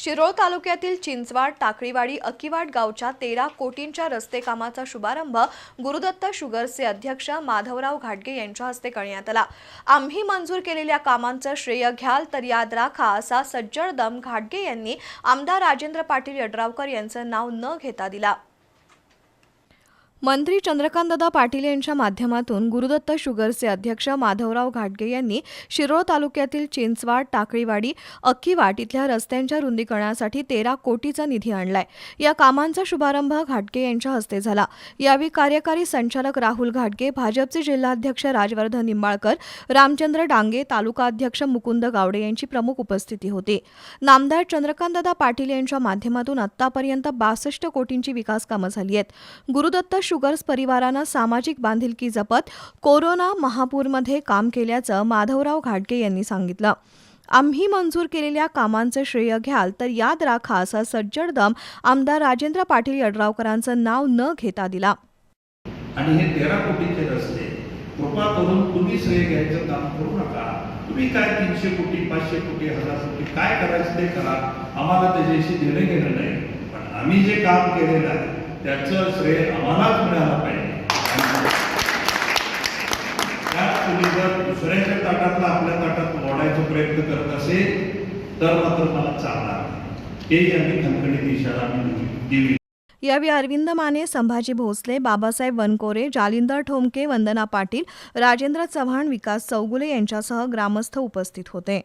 शिरोळ तालुक्यातील चिंचवाड टाकळीवाडी अकिवाड गावच्या तेरा कोटींच्या रस्ते कामाचा शुभारंभ गुरुदत्त शुगर्सचे अध्यक्ष माधवराव घाटगे यांच्या हस्ते करण्यात आला. आम्ही मंजूर केलेल्या कामांचं श्रेय घ्याल तर याद राखा असा सज्जड दम घाटगे यांनी आमदार राजेंद्र पाटील यड्रावकर यांचं नाव न घेता दिला. मंत्री चंद्रकांतदादा पाटील यांच्या माध्यमातून गुरुदत्त शुगर्सचे अध्यक्ष माधवराव घाटगे यांनी शिरोळ तालुक्यातील चिंचवाड टाकळीवाडी अक्कीवाट इथल्या रस्त्यांच्या रुंदीकरणासाठी तेरा कोटीचा निधी आणलाय. या कामांचा शुभारंभ घाटगे यांच्या हस्ते झाला. यावेळी कार्यकारी संचालक राहुल घाटगे भाजपचे जिल्हाध्यक्ष राजवर्धन निंबाळकर रामचंद्र डांगे तालुका अध्यक्ष मुकुंद गावडे यांची प्रमुख उपस्थिती होती. नामदार चंद्रकांतदादा पाटील यांच्या माध्यमातून आतापर्यंत बासष्ट कोटींची विकास कामं झाली आहेत. गुरुदत्त शुगर्स परिवारानं सामाजिक बांधिलकी जपत कोरोना महापूरमध्ये काम केल्याचं माधवराव घाटगे यांनी सांगितलं. आम्ही मंजूर केलेल्या कामांचं श्रेय घ्याल तर याद राखा असा सज्जड दम आमदार राजेंद्र पाटील यड्रावकरांचं नाव न घेता दिला. आणि हे तेरा कोटीचे रस्ते कृपा करून तुम्ही श्रेय घ्यायचं काम करू नका. तुम्ही काय तीनशे कोटी पाचशे कोटी हजार कोटी काय करायचं ते करा. आम्हाला त्याच्याशी देणं घेणं नाही. पण आम्ही जे काम केलेलं आहे त्याचं श्रेय आम्हालाच मिळालं पाहिजे. तुम्ही जर दुसऱ्याच्या ताटातला आपल्या ताटात मोडायचा प्रयत्न करत असेल तर मात्र मला चालणार हे हेही आम्ही खणखणीत इशारा आम्ही देवी यावेळी अरविंद माने संभाजी भोसले बाबासाहेब वनकोरे जालिंदर ठोमके वंदना पाटील राजेंद्र चव्हाण विकास चौगुले यांच्यासह ग्रामस्थ उपस्थित होते.